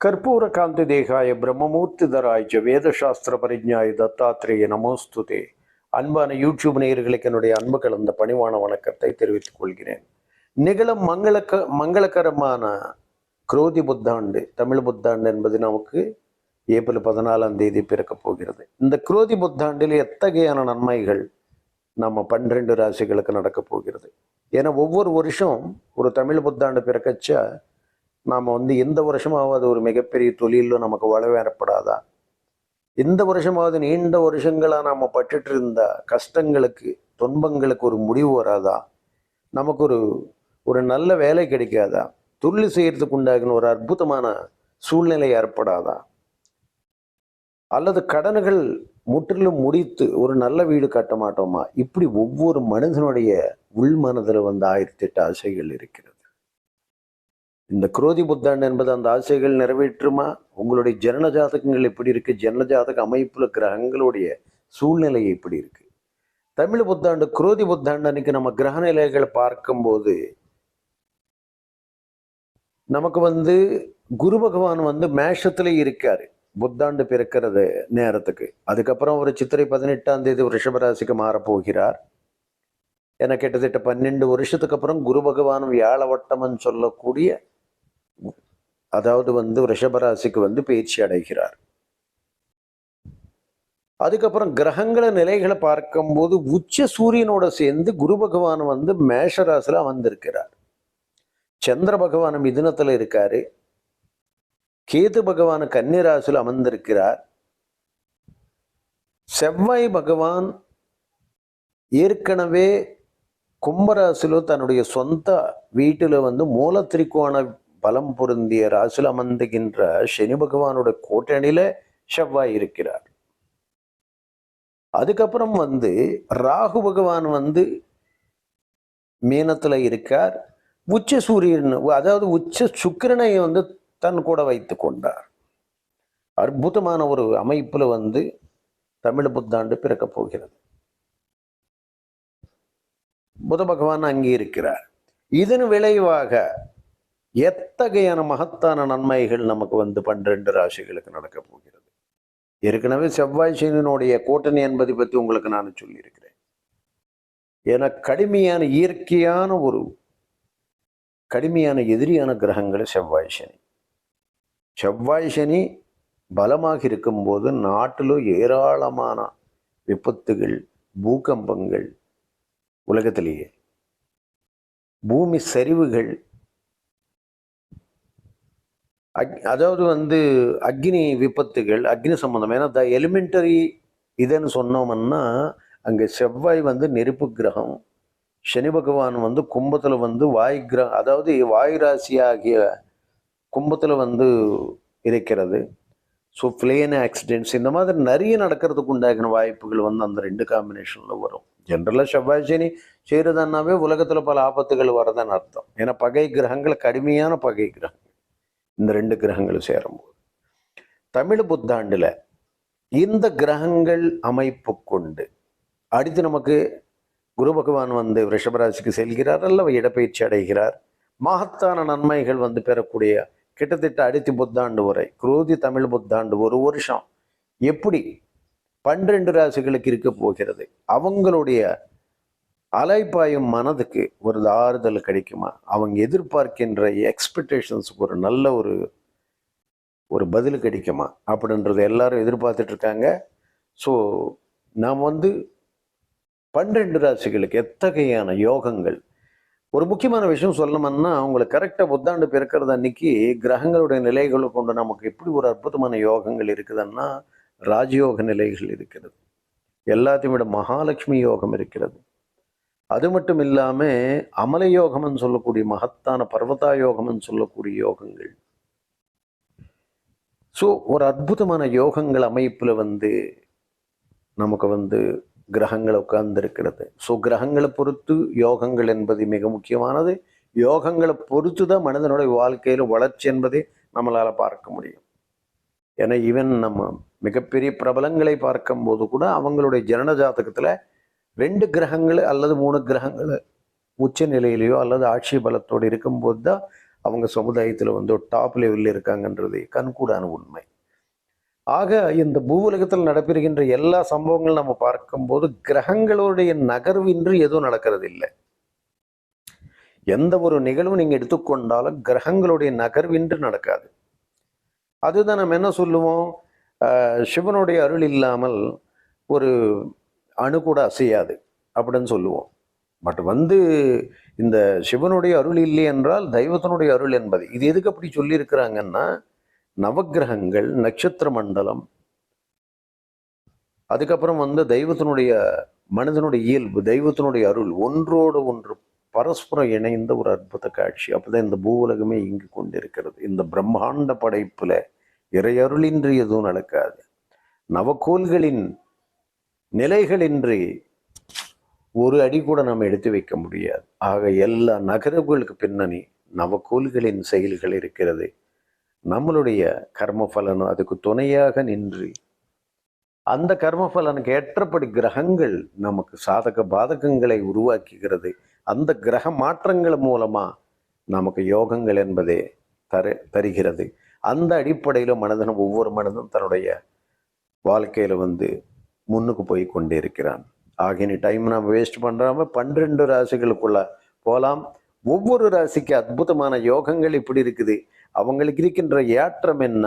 ಕರ್ಪೂರ ಕಾಂತಿ ದೇಹಾಯ பிரம்மமூர்த்திதராய் ஜ வேதசாஸ்திர பரிஜாய தத்தாத்திரேய நமோஸ்துதே அன்பான யூடியூப் நேயர்களுக்கு என்னுடைய அன்பு கலந்த பணிவான வணக்கத்தை தெரிவித்துக் கொள்கிறேன் நிகழும் மங்களக்க மங்களகரமான குரோதி புத்தாண்டு தமிழ் புத்தாண்டு என்பது நமக்கு ஏப்ரல் பதினாலாம் தேதி பிறக்கப் போகிறது இந்த குரோதி புத்தாண்டில் எத்தகையான நன்மைகள் நம்ம பன்னிரெண்டு ராசிகளுக்கு நடக்கப் போகிறது. ஏன்னா ஒவ்வொரு வருஷம் ஒரு தமிழ் புத்தாண்டு பிறக்கச்சா நாம் வந்து இந்த வருஷமாவது ஒரு மிகப்பெரிய தொழிலில் நமக்கு வளவேறப்படாதா ஏற்படாதா? இந்த வருஷமாவது நீண்ட வருஷங்களாக நாம் பட்டுட்டு இருந்த கஷ்டங்களுக்கு துன்பங்களுக்கு ஒரு முடிவு வராதா? நமக்கு ஒரு ஒரு நல்ல வேலை கிடைக்காதா? தொழில் செய்கிறதுக்கு உண்டாகின ஒரு அற்புதமான சூழ்நிலை ஏற்படாதா? அல்லது கடன்கள் முற்றிலும் முடித்து ஒரு நல்ல வீடு கட்ட மாட்டோமா? இப்படி ஒவ்வொரு மனிதனுடைய உள் மனதில் வந்து ஆயிரத்தி எட்டு ஆசைகள் இருக்கிறது. இந்த குரோதி புத்தாண்டு என்பது அந்த ஆசைகள் நிறைவேற்றுமா? உங்களுடைய ஜனன ஜாதகங்கள் எப்படி இருக்கு? ஜனன ஜாதக அமைப்புல கிரகங்களுடைய சூழ்நிலை எப்படி இருக்கு? தமிழ் புத்தாண்டு குரோதி புத்தாண்டு அன்னைக்கு நம்ம கிரக நிலைகளை பார்க்கும்போது நமக்கு வந்து குரு பகவான் வந்து மேஷத்துல இருக்காரு. புத்தாண்டு பிறக்கிறது நேரத்துக்கு. அதுக்கப்புறம் ஒரு சித்திரை பதினெட்டாம் தேதி ரிஷபராசிக்கு மாறப்போகிறார். என கிட்டத்தட்ட பன்னெண்டு வருஷத்துக்கு அப்புறம் குரு பகவான் வியாழவட்டம்னு சொல்லக்கூடிய அதாவது வந்து ரிஷபராசிக்கு வந்து பயிற்சி அடைகிறார். அதுக்கப்புறம் கிரகங்கள நிலைகளை பார்க்கும்போது உச்ச சூரியனோட சேர்ந்து குரு பகவான் வந்து மேஷராசில வந்திருக்கிறார் சந்திர பகவான் மிதுனத்துல இருக்காரு. கேது பகவான் கன்னிராசில் அமர்ந்திருக்கிறார். செவ்வாய் பகவான் ஏற்கனவே கும்பராசிலோ தன்னுடைய சொந்த வீட்டில் வந்து மூல திரிக்கோண பலம் பொருந்திய ராசியில் அமர்ந்துகின்ற சனி பகவானோட கூட்டணியில செவ்வாய் இருக்கிறார். அதுக்கப்புறம் வந்து ராகு பகவான் வந்து மீனத்துல இருக்கார். உச்ச சூரியன் அதாவது உச்ச சுக்கிரனை வந்து தன் கூட வைத்து கொண்டார். அற்புதமான ஒரு அமைப்புல வந்து தமிழ் புத்தாண்டு பிறக்கப் போகிறது. புத பகவான் அங்கே இருக்கிறார். இதன் விளைவாக எத்தகையான மகத்தான நன்மைகள் நமக்கு வந்து பன்னிரண்டு ராசிகளுக்கு நடக்க போகிறது? ஏற்கனவே செவ்வாய் சனியினுடைய கூட்டணி என்பதை பற்றி உங்களுக்கு நான் சொல்லியிருக்கிறேன். என கடுமையான இயற்கையான ஒரு கடுமையான எதிரியான கிரகங்கள் செவ்வாய் சனி. செவ்வாய் சனி பலமாக இருக்கும்போது நாட்டில் ஏராளமான விபத்துகள் பூகம்பங்கள் உலகத்திலேயே. பூமி சரிவுகள் அக் அதாவது வந்து அக்னி விபத்துகள் அக்னி சம்பந்தம். ஏன்னா த எலிமெண்டரி இதுன்னு சொன்னோம்னா அங்கே செவ்வாய் வந்து நெருப்பு கிரகம் சனி பகவான் வந்து கும்பத்தில் வந்து வாய் கிரகம் அதாவது வாயு ராசி ஆகிய கும்பத்தில் வந்து இருக்கிறது. ஸோ பிளேன் ஆக்சிடென்ட்ஸ் இந்த மாதிரி நிறைய நடக்கிறதுக்கு உண்டாகின வாய்ப்புகள் வந்து அந்த ரெண்டு காம்பினேஷனில் வரும். ஜென்ரலாக செவ்வாய் சனி செய்கிறதுனாவே உலகத்தில் பல ஆபத்துகள் வரதான் அர்த்தம். ஏன்னா பகை கிரகங்கள் கடுமையான பகை கிரகங்கள். இந்த ரெண்டு கிரகங்களும் சேரும்போது. தமிழ் புத்தாண்டில் இந்த கிரகங்கள் அமைப்பு கொண்டு அடுத்து நமக்கு குரு பகவான் வந்து ரிஷபராசிக்கு செல்கிறார் அல்ல இடப்பயிற்சி அடைகிறார். மகத்தான நன்மைகள் வந்து பெறக்கூடிய கிட்டத்தட்ட அடுத்த புத்தாண்டு வரை குரோதி தமிழ் புத்தாண்டு ஒரு வருஷம் எப்படி பன்னிரண்டு ராசிகளுக்கு இருக்க போகிறது? அவங்களுடைய அலைப்பாயும் மனதுக்கு ஒரு ஆறுதல் கிடைக்குமா? அவங்க எதிர்பார்க்கின்ற எக்ஸ்பெக்டேஷன்ஸுக்கு ஒரு நல்ல ஒரு ஒரு பதில் கிடைக்குமா? அப்படின்றத எல்லாரும் எதிர்பார்த்துட்டு இருக்காங்க. ஸோ நாம் வந்து பன்னிரண்டு ராசிகளுக்கு எத்தகையான யோகங்கள் ஒரு முக்கியமான விஷயம் சொல்லணும்னா உங்களுக்கு கரெக்டாக புத்தாண்டு பிறக்கிறது அன்னைக்கு கிரகங்களுடைய நிலைகளை கொண்டு நமக்கு எப்படி ஒரு அற்புதமான யோகங்கள் இருக்குதுன்னா ராஜயோக நிலைகள் இருக்கிறது. எல்லாத்தையும் விட மகாலட்சுமி யோகம் இருக்கிறது. அது மட்டும் இல்லாமல் அமல யோகம்னு சொல்லக்கூடிய மகத்தான பர்வதா யோகம்னு சொல்லக்கூடிய யோகங்கள். ஸோ ஒரு அற்புதமான யோகங்கள் அமைப்பில் வந்து நமக்கு வந்து கிரகங்கள் உட்கார்ந்திருக்கிறது. ஸோ கிரகங்களை பொறுத்து யோகங்கள் என்பது மிக முக்கியமானது. யோகங்களை பொறுத்து தான் மனிதனுடைய வாழ்க்கையில் வளர்ச்சி என்பதை நம்மளால் பார்க்க முடியும். ஏன்னா ஈவன் நம்ம மிகப்பெரிய பிரபலங்களை பார்க்கும்போது கூட அவங்களுடைய ஜனன ஜாதகத்தில் ரெண்டு கிரகங்கள் அல்லது மூணு கிரகங்கள் உச்ச நிலையிலையோ அல்லது ஆட்சி பலத்தோடு இருக்கும்போது தான் அவங்க சமுதாயத்தில் வந்து டாப் லெவலில் இருக்காங்கன்றது கண்கூடான உண்மை. ஆக இந்த பூவுலகத்தில் நடைபெறுகின்ற எல்லா சம்பவங்களும் நம்ம பார்க்கும்போது கிரகங்களுடைய நகர்வின்றி எதுவும் நடக்கிறது இல்லை எந்த ஒரு நிகழ்வும் நீங்கள் எடுத்துக்கொண்டாலும் கிரகங்களுடைய நகர்வின்றி நடக்காது. அதுதான் நம்ம என்ன சொல்லுவோம்? சிவனுடைய அருள் இல்லாமல் ஒரு அணு கூட அசையாது அப்படின்னு சொல்லுவோம். பட் வந்து இந்த சிவனுடைய அருள் இல்லை என்றால் தெய்வத்தினுடைய அருள் என்பது. இது எதுக்கு அப்படி சொல்லியிருக்கிறாங்கன்னா நவக்கிரகங்கள் நட்சத்திர மண்டலம். அதுக்கப்புறம் வந்து தெய்வத்தினுடைய மனிதனுடைய இயல்பு தெய்வத்தினுடைய அருள் ஒன்றோடு ஒன்று பரஸ்பரம் இணைந்த ஒரு அற்புத காட்சி. அப்போதான் இந்த பூவுலகமே இங்கு கொண்டிருக்கிறது. இந்த பிரம்மாண்ட படைப்புல இறையருளின்றி எதுவும் நடக்காது. நவக்கோள்களின் நிலைகளின்றி ஒரு அடி கூட நம்ம எடுத்து வைக்க முடியாது. ஆக எல்லா நகரங்களுக்கு பின்னணி நவக்கோள்களின் செயல்கள் இருக்கிறது. நம்மளுடைய கர்ம பலனும் அதுக்கு துணையாக நின்று அந்த கர்ம பலனுக்கு ஏற்றபடி கிரகங்கள் நமக்கு சாதக பாதகங்களை உருவாக்குகிறது. அந்த கிரக மாற்றங்கள் மூலமாக நமக்கு யோகங்கள் என்பதே தர தருகிறது. அந்த அடிப்படையில் மனிதனும் ஒவ்வொரு மனிதனும் தன்னுடைய வாழ்க்கையில் வந்து முன்னுக்கு போய் கொண்டே இருக்கிறான் ஆகினி டைம் நம்ம வேஸ்ட் பண்ணுறாமல் பன்னிரெண்டு ராசிகளுக்குள்ள போலாம். ஒவ்வொரு ராசிக்கு அற்புதமான யோகங்கள் இப்படி இருக்குது. அவங்களுக்கு இருக்கின்ற ஏற்றம் என்ன?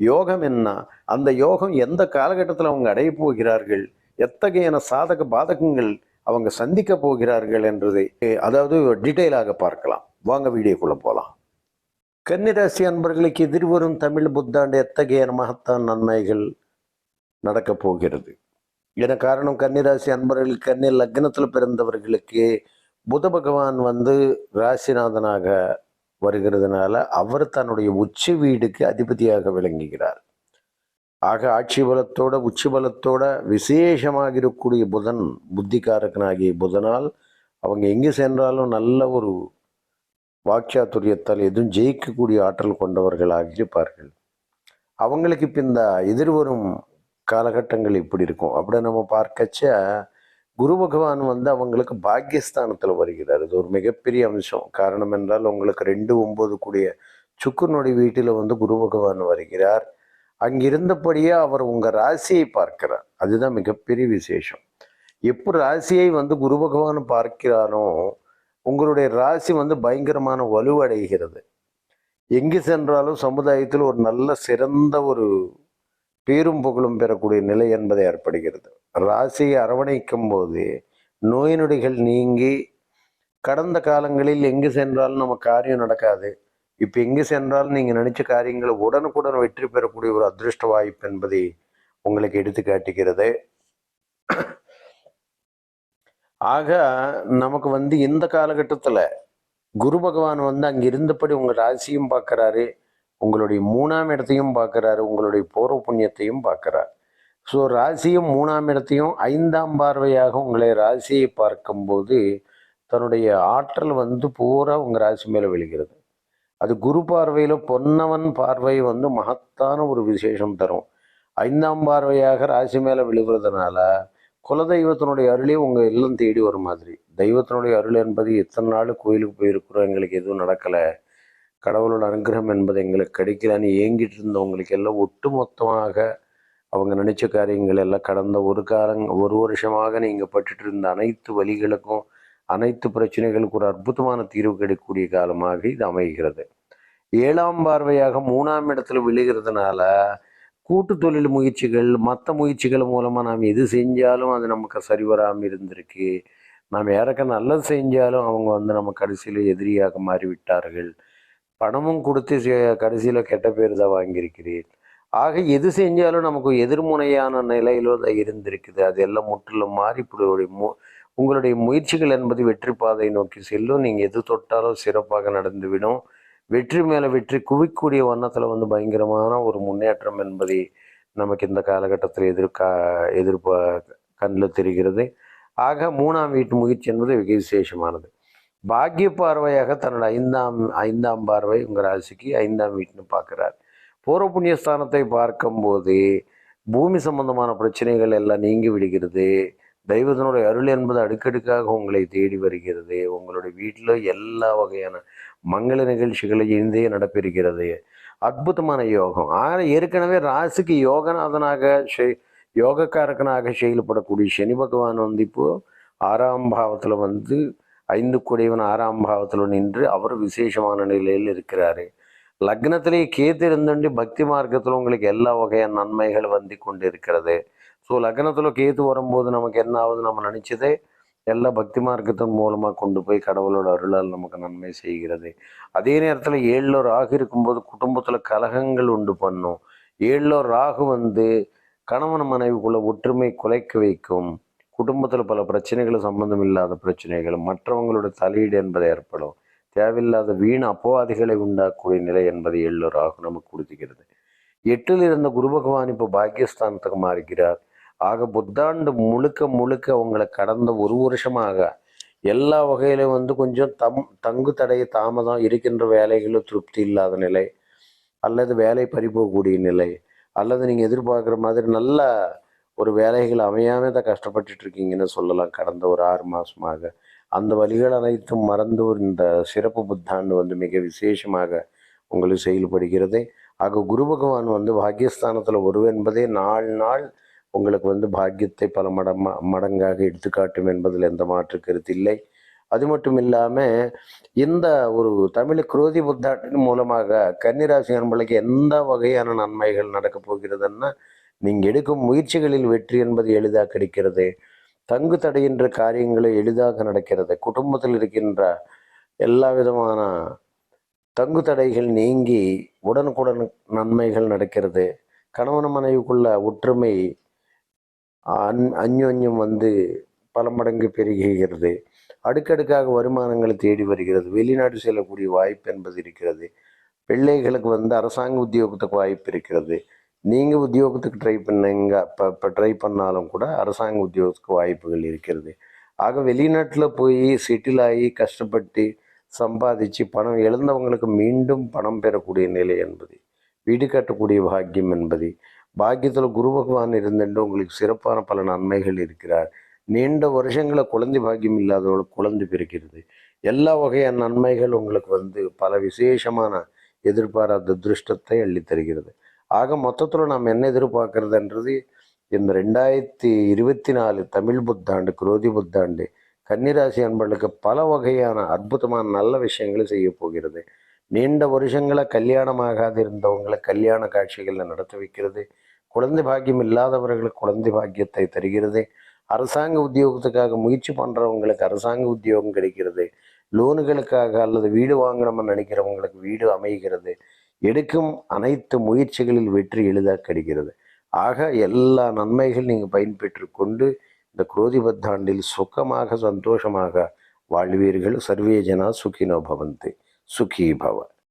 யோகம் என்ன? அந்த யோகம் எந்த காலகட்டத்தில் அவங்க அடைய போகிறார்கள்? எத்தகையான சாதக பாதகங்கள் அவங்க சந்திக்க போகிறார்கள் என்றதை அதாவது டீட்டெயிலாக பார்க்கலாம். வாங்க வீடியோக்குள்ளே போகலாம் கன்னிராசி அன்பர்களுக்கு எதிர்வரும் தமிழ் புத்தாண்டு எத்தகைய மகத்தான் நன்மைகள் நடக்கப் போகிறது? என காரணம்? கன்னிராசி அன்பர்கள் கன்னி லக்னத்தில் பிறந்தவர்களுக்கு புத பகவான் வந்து ராசிநாதனாக வருகிறதுனால அவர் தன்னுடைய உச்சி வீடுக்கு அதிபதியாக விளங்குகிறார். ஆக ஆட்சி பலத்தோட உச்சி பலத்தோட விசேஷமாக இருக்கக்கூடிய புதன் புத்திகாரகனாகிய புதனால் அவங்க எங்கே சென்றாலும் நல்ல ஒரு வாக்கியாத்துரியத்தால் எதுவும் ஜெயிக்கக்கூடிய ஆற்றல் கொண்டவர்களாக இருப்பார்கள். அவங்களுக்கு இப்போ இந்த எதிர்வரும் காலகட்டங்கள் இப்படி இருக்கும். அப்படி நம்ம பார்க்கச்ச குரு பகவான் வந்து அவங்களுக்கு பாக்கியஸ்தானத்தில் வருகிறார். இது ஒரு மிகப்பெரிய அம்சம். காரணம் என்றால் உங்களுக்கு ரெண்டு ஒம்பது கூடிய சுக்குனுடைய வீட்டில் வந்து குரு பகவான் வருகிறார். அங்கிருந்தபடியே அவர் உங்கள் ராசியை பார்க்கிறார். அதுதான் மிகப்பெரிய விசேஷம். எப்போ ராசியை வந்து குரு பகவான் பார்க்கிறாரோ உங்களுடைய ராசி வந்து பயங்கரமான வலுவடைகிறது. எங்கு சென்றாலும் சமுதாயத்தில் ஒரு நல்ல சிறந்த ஒரு பேரும் புகழும் பெறக்கூடிய நிலை என்பதை ஏற்படுகிறது. ராசியை அரவணைக்கும் போது நோய் நொடிகள் நீங்கி கடந்த காலங்களில் எங்கு சென்றாலும் நம்ம காரியம் நடக்காது. இப்போ எங்கு சென்றாலும் நீங்கள் நினைச்ச காரியங்களை உடனுக்குடன் வெற்றி பெறக்கூடிய ஒரு அதிருஷ்ட வாய்ப்பு என்பதை உங்களுக்கு எடுத்து காட்டுகிறது. ஆக நமக்கு வந்து இந்த காலகட்டத்தில் குரு பகவான் வந்து அங்கே இருந்தபடி உங்கள் ராசியும் பார்க்குறாரு உங்களுடைய மூணாம் இடத்தையும் பார்க்குறாரு உங்களுடைய பூர்வ புண்ணியத்தையும் பார்க்குறார். ஸோ ராசியும் மூணாம் இடத்தையும் ஐந்தாம் பார்வையாக உங்களை ராசியை பார்க்கும்போது தன்னுடைய ஆற்றல் வந்து பூரா உங்கள் ராசி மேலே விழுகிறது. அது குரு பார்வையில் பொன்னவன் பார்வை வந்து மகத்தான ஒரு விசேஷம் தரும். ஐந்தாம் பார்வையாக ராசி மேலே விழுகிறதுனால குலதெய்வத்தினுடைய அருளே உங்கள் இல்லம் தேடி வரும் மாதிரி. தெய்வத்தினுடைய அருள் என்பது எத்தனை நாள் கோயிலுக்கு போயிருக்கிறோம் எங்களுக்கு எதுவும் நடக்கலை. கடவுளோட அனுகிரகம் என்பது எங்களுக்கு கிடைக்கலன்னு ஏங்கிட்டு இருந்தவங்களுக்கு எல்லாம் ஒட்டு மொத்தமாக அவங்க நினைச்ச காரியங்கள் எல்லாம் கடந்த ஒரு காலங் ஒரு வருஷமாக நீங்கள் பட்டுட்டு இருந்த அனைத்து வழிகளுக்கும் அனைத்து பிரச்சனைகளுக்கும் ஒரு அற்புதமான தீர்வு கிடைக்கக்கூடிய காலமாக இது அமைகிறது. ஏழாம் பார்வையாக மூணாம் இடத்துல விழுகிறதுனால கூட்டு தொழில் முயற்சிகள் மற்ற முயற்சிகள் மூலமாக நாம் எது செஞ்சாலும் அது நமக்கு சரிவராமல் இருந்திருக்கு. நாம் யாருக்க நல்லது செஞ்சாலும் அவங்க வந்து நம்ம கடைசியில் எதிரியாக மாறிவிட்டார்கள். பணமும் கொடுத்து கடைசியில் கெட்ட பேர் தான் வாங்கியிருக்கிறேன் ஆக எது செஞ்சாலும் நமக்கு எதிர்முனையான நிலையிலோ தான் இருந்திருக்குது. அது எல்லாம் முற்றிலும் மாறி இப்படி மு உங்களுடைய முயற்சிகள் என்பது வெற்றி பாதை நோக்கி செல்லும். நீங்கள் எது தொட்டாலும் சிறப்பாக நடந்துவிடும். வெற்றி மேலே வெற்றி குவிக்கூடிய வண்ணத்தில் வந்து பயங்கரமான ஒரு முன்னேற்றம் என்பதை நமக்கு இந்த காலகட்டத்தில் எதிர்கா எதிர்ப்ப கண்ணில் தெரிகிறது. ஆக மூணாம் வீட்டு முயற்சி என்பது மிக விசேஷமானது. பாக்கிய பார்வையாக தன்னோட ஐந்தாம் ஐந்தாம் பார்வை உங்கள் ராசிக்கு ஐந்தாம் வீட்டுன்னு பார்க்குறார். பூர்வ புண்ணியஸ்தானத்தை பார்க்கும்போது பூமி சம்பந்தமான பிரச்சனைகள் எல்லாம் நீங்கி விடுகிறது. தெய்வத்தினுடைய அருள் என்பது அடுக்கடுக்காக உங்களை தேடி வருகிறது. உங்களுடைய வீட்டில் எல்லா வகையான மங்கள நிகழ்ச்சிகளை இந்தே நடப்பிருக்கிறது. அற்புதமான யோகம். ஆனால் ஏற்கனவே ராசிக்கு யோகநாதனாக செய் யோகக்காரகனாக செயல்படக்கூடிய சனி பகவான் வந்து இப்போது ஆறாம் பாவத்தில் வந்து ஐந்து கூடியவன் ஆறாம் பாவத்தில் நின்று அவர் விசேஷமான நிலையில் இருக்கிறாரு. லக்னத்திலே கேத்து இருந்துண்டு பக்தி மார்க்கத்தில் உங்களுக்கு எல்லா வகையான நன்மைகள் வந்து கொண்டு இருக்கிறது ஸோ லக்னத்தில் கேத்து வரும்போது நமக்கு என்ன ஆகுது நம்ம நினச்சதே எல்லா பக்தி மார்க்கத்தின் மூலமாக கொண்டு போய் கடவுளோட அருளால் நமக்கு நன்மை செய்கிறது. அதே நேரத்தில் ஏழில் ராகு இருக்கும்போது குடும்பத்தில் கலகங்கள் உண்டு பண்ணும். ஏழில் ராகு வந்து கணவன் மனைவிக்குள்ள ஒற்றுமை குலைக்க வைக்கும். குடும்பத்தில் பல பிரச்சனைகள் சம்பந்தம் இல்லாத பிரச்சனைகள் மற்றவங்களோட தலையீடு என்பது ஏற்படும். தேவையில்லாத வீண் அப்போவாதிகளை உண்டாக்கக்கூடிய நிலை என்பதை ஏழில் ராகு நமக்கு கொடுத்துக்கிறது எட்டில் இருந்த குரு பகவான் இப்போ பாக்கியஸ்தானத்துக்கு மாறுகிறார். ஆக புத்தாண்டு முழுக்க முழுக்க உங்களை கடந்த ஒரு வருஷமாக எல்லா வகையிலும் வந்து கொஞ்சம் தம் தங்கு தடை தாமதம் இருக்கின்ற வேலைகளும் திருப்தி இல்லாத நிலை அல்லது வேலை பறிபோகக்கூடிய நிலை அல்லது நீங்கள் எதிர்பார்க்குற மாதிரி நல்ல ஒரு வேலைகள் அமையாம தான் கஷ்டப்பட்டுட்டு இருக்கீங்கன்னு சொல்லலாம். கடந்த ஒரு ஆறு மாசமாக. அந்த வழிகள் அனைத்தும் மறந்து ஒரு இந்த சிறப்பு புத்தாண்டு வந்து மிக விசேஷமாக உங்களுக்கு செயல்படுகிறது. ஆக குரு பகவான் வந்து பாக்கியஸ்தானத்தில் ஒருவென்பதே என்பதே நாள் நாள் உங்களுக்கு வந்து பாக்கியத்தை பல மடம் மடங்காக எடுத்துக்காட்டும் என்பதில் எந்த மாற்று கருத்து இல்லை. அது மட்டும் இல்லாமல் இந்த ஒரு தமிழ் குரோதி புத்தாட்டின் மூலமாக கன்னிராசி அன்பளுக்கு எந்த வகையான நன்மைகள் நடக்கப் போகிறதுன்னா நீங்கள் எடுக்கும் முயற்சிகளில் வெற்றி என்பது எளிதாக கிடைக்கிறது. தங்கு தடைகின்ற காரியங்களை எளிதாக நடக்கிறது. குடும்பத்தில் இருக்கின்ற எல்லா விதமான தங்கு தடைகள் நீங்கி உடனுக்குடன் நன்மைகள் நடக்கிறது. கணவன் மனைவிக்குள்ள ஒற்றுமை அன் அந்யோன்யம் வந்து பல மடங்கு பெருகுகிறது. அடுக்கடுக்காக வருமானங்களை தேடி வருகிறது. வெளிநாடு செல்லக்கூடிய வாய்ப்பு என்பது இருக்கிறது. பிள்ளைகளுக்கு வந்து அரசாங்க உத்தியோகத்துக்கு வாய்ப்பு இருக்கிறது. நீங்கள் உத்தியோகத்துக்கு ட்ரை பண்ணீங்க இப்போ இப்போ ட்ரை பண்ணாலும் கூட அரசாங்க உத்தியோகத்துக்கு வாய்ப்புகள் இருக்கிறது. ஆக வெளிநாட்டில் போய் செட்டில் ஆகி கஷ்டப்பட்டு சம்பாதிச்சு பணம் எழுந்தவங்களுக்கு மீண்டும் பணம் பெறக்கூடிய நிலை என்பது வீடு கட்டக்கூடிய பாக்கியம் என்பது. பாக்கியத்தில் குரு பகவான் இருந்துட்டு உங்களுக்கு சிறப்பான பல நன்மைகள் இருக்கிறார். நீண்ட வருஷங்களை குழந்தை பாக்கியம் இல்லாதவங்களுக்கு குழந்தை பிறக்கிறது. எல்லா வகையான நன்மைகள் உங்களுக்கு வந்து பல விசேஷமான எதிர்பாராத திருஷ்டத்தை அள்ளித்தருகிறது. ஆக மொத்தத்தில் நாம் என்ன எதிர்பார்க்கறதுன்றது இந்த ரெண்டாயிரத்தி இருபத்தி நாலு தமிழ் புத்தாண்டு குரோதி புத்தாண்டு கன்னிராசி அன்பர்களுக்கு பல வகையான அற்புதமான நல்ல விஷயங்களை செய்ய போகிறது. நீண்ட வருஷங்களை கல்யாணமாகாது இருந்தவங்களை கல்யாண காட்சிகளை நடத்த வைக்கிறது. குழந்தை பாக்கியம் இல்லாதவர்களுக்கு குழந்தை பாக்கியத்தை தருகிறது. அரசாங்க உத்தியோகத்துக்காக முயற்சி பண்ணுறவங்களுக்கு அரசாங்க உத்தியோகம் கிடைக்கிறது. லோனுகளுக்காக அல்லது வீடு வாங்கணும்னு நினைக்கிறவங்களுக்கு வீடு அமைகிறது. எடுக்கும் அனைத்து முயற்சிகளில் வெற்றி எளிதாக கிடைக்கிறது. ஆக எல்லா நன்மைகள் நீங்கள் பயன்பெற்று கொண்டு இந்த குரோதி பத்தாண்டில் சுகமாக சந்தோஷமாக வாழ்வீர்கள். சர்வே ஜனா சுகினோ பவந்து. சுகி பவ.